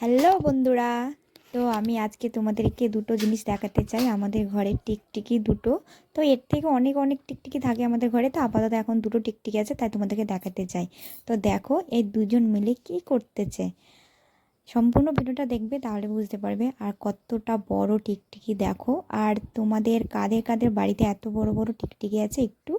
Hello বন্ধুরা, তো আমি আজকে তোমাদেরকে দুটো জিনিস দেখাতে চাই আমাদের ঘরে টিকটিকি দুটো। তো এর থেকে অনেক অনেক টিকটিকি থাকে আমাদের ঘরে, তো আপাতত এখন দুটো টিকটিকি আছে, তাই তোমাদেরকে দেখাতে চাই। তো দেখো, এই দুজন মিলে কি করতেছে? সম্পূর্ণ ভিডিওটা দেখবে তাহলে বুঝতে পারবে আর কতটা বড় টিকটিকি দেখো। আর তোমাদের কাদের কাদের বাড়িতে এত বড় বড় টিকটিকি আছে একটু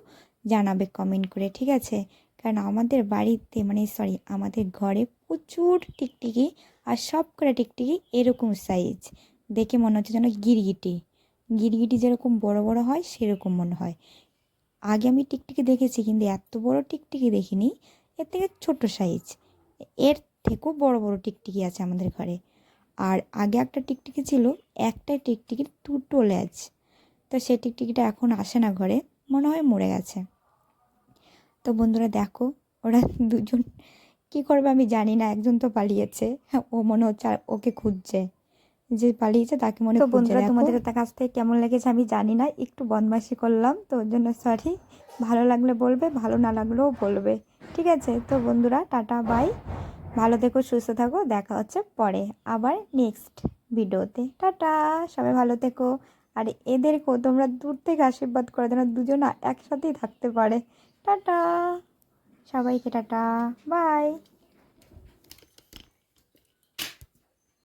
জানাবে কমেন্ট করে, ঠিক আছে? কারণ আমাদের বাড়িতে মানে সরি আমাদের ঘরে প্রচুর টিকটিকি আর সব কটা টিকটিকি এরকম সাইজ দেখে মনে হচ্ছে যেন গিরগিটি। গিরগিটি যেরকম বড় বড় হয়, সেরকম মনে হয়। আগে আমি টিকটিকি দেখেছি, কিন্তু এত বড় টিকটিকি দেখিনি। এর থেকে ছোট সাইজ এর থেকেও বড় বড় টিকটিকি আছে আমাদের ঘরে। আর আগে একটা টিকটিকি ছিল, একটাই টিকটিকির দুটো ল্যাজ তো সেই টিকটিকিটা এখন আসে না ঘরে, মনে হয় মরে গেছে। তো বন্ধুরা দেখো, ওরা দুজন কি করবে আমি জানি না একজন তো পালিয়েছে। হ্যাঁ, ও মনে হচ্ছে আর ওকে খুঁজছে। যে পালিয়েছে তাকে মনে তো বন্ধুরা তোমাদের তার কাছ থেকে কেমন লেগেছে আমি জানি না একটু বদমাশি করলাম তো ওর জন্য সরি ভালো লাগলে বলবে ভালো না লাগলেও বলবে। ঠিক আছে তো বন্ধুরা টাটা বাই ভালো থেকো সুস্থ থাকো দেখা হচ্ছে পরে আবার নেক্সট ভিডিওতে টাটা সবাই ভালো থেকো। আর এদেরকেও তোমরা দূর থেকে আশীর্বাদ করে যেন দুজন একসাথেই থাকতে পারে। টাটা। সবাইকে টাটা বাই।